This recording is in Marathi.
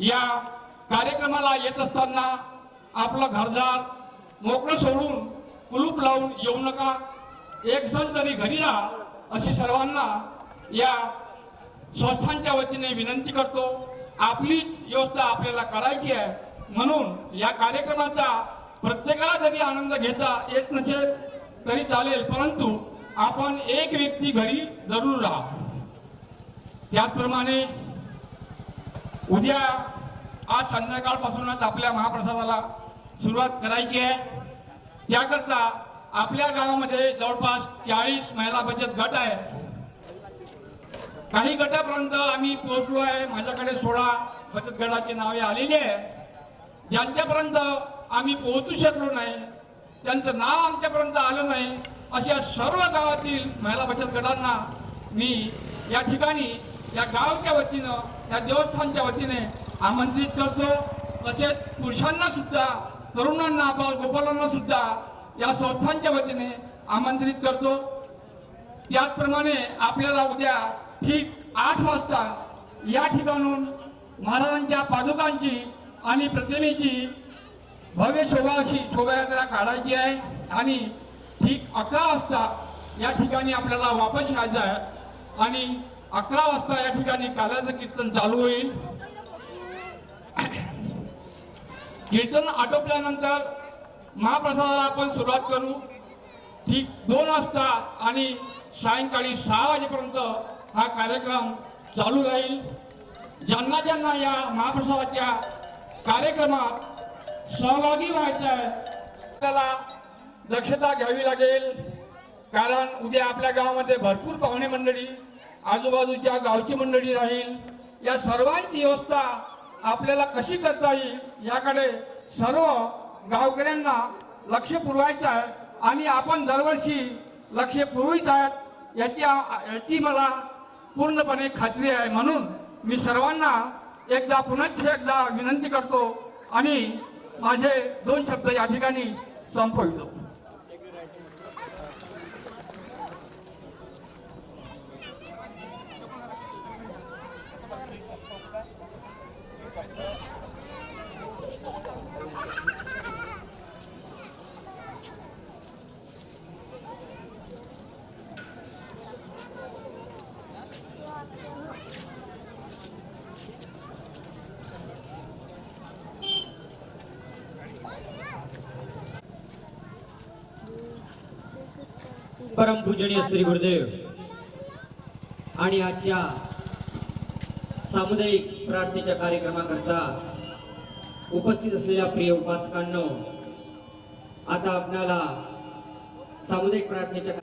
या कार्यक्रमाला येत असताना आपलं घरदार मोकळं सोडून कुलूप लावून येऊ नका. एक जण तरी घरी राहा अशी सर्वांना या संस्थांच्या वतीने विनंती करतो. आपलीच व्यवस्था आपल्याला करायची आहे. म्हणून या कार्यक्रमाचा प्रत्येकाला जरी आनंद घेता येत नसेल तरी चालेल. परंतु आपण एक व्यक्ती घरी जरूर राहा. त्याचप्रमाणे उद्या आज संध्याकाळपासूनच आपल्या महाप्रसादाला सुरुवात करायची आहे. त्याकरता आपल्या गावामध्ये जवळपास चाळीस महिला बचत गट आहे. काही गटापर्यंत आम्ही पोहोचलो आहे. माझ्याकडे सोळा बचत गटाची नावे आलेली आहे. ज्यांच्यापर्यंत आम्ही पोहोचू शकलो नाही त्यांचं नाव आमच्यापर्यंत आलं नाही अशा सर्व गावातील महिला बचत गटांना मी या ठिकाणी या गावच्या वतीनं या देवस्थानच्या वतीने आमंत्रित करतो. तसेच पुरुषांना सुद्धा तरुणांना गोपालांना सुद्धा या संस्थांच्या वतीने आमंत्रित करतो. त्याचप्रमाणे आपल्याला उद्या ठीक आठ वाजता या ठिकाणून महाराजांच्या पादुकांची आणि प्रतिमेची भव्य शोभा अशी शोभायात्रा काढायची आहे. आणि ठीक अकरा वाजता या ठिकाणी आपल्याला वापस यायचं आहे. आणि अकरा वाजता या ठिकाणी काल्याचं कीर्तन चालू होईल. कीर्तन आटोपल्यानंतर महाप्रसादाला आपण सुरुवात करू. ठीक दोन वाजता आणि सायंकाळी सहा वाजेपर्यंत हा कार्यक्रम चालू राहील. ज्यांना ज्यांना या महाप्रसादाच्या कार्यक्रमात सहभागी व्हायचं आहे त्याला दक्षता घ्यावी लागेल. कारण उद्या आपल्या गावामध्ये भरपूर पाहुणे मंडळी आजूबाजूच्या गावची मंडळी राहील या सर्वांची व्यवस्था आपल्याला कशी करता येईल याकडे सर्व गावकऱ्यांना लक्ष पुरवायचं आहे. आणि आपण दरवर्षी लक्ष पुरवित आहेत याची याची मला पूर्णपणे खात्री आहे. म्हणून मी सर्वांना एकदा पुनश्च एकदा विनंती करतो आणि माझे दोन शब्द या ठिकाणी संपवितो. परम पूजनीय श्री गुरुदेव आणि आजच्या सामुदायिक प्रार्थनेच्या कार्यक्रमाकरता उपस्थित असलेल्या प्रिय उपासकांनो आता आपल्याला सामुदायिक प्रार्थनेच्या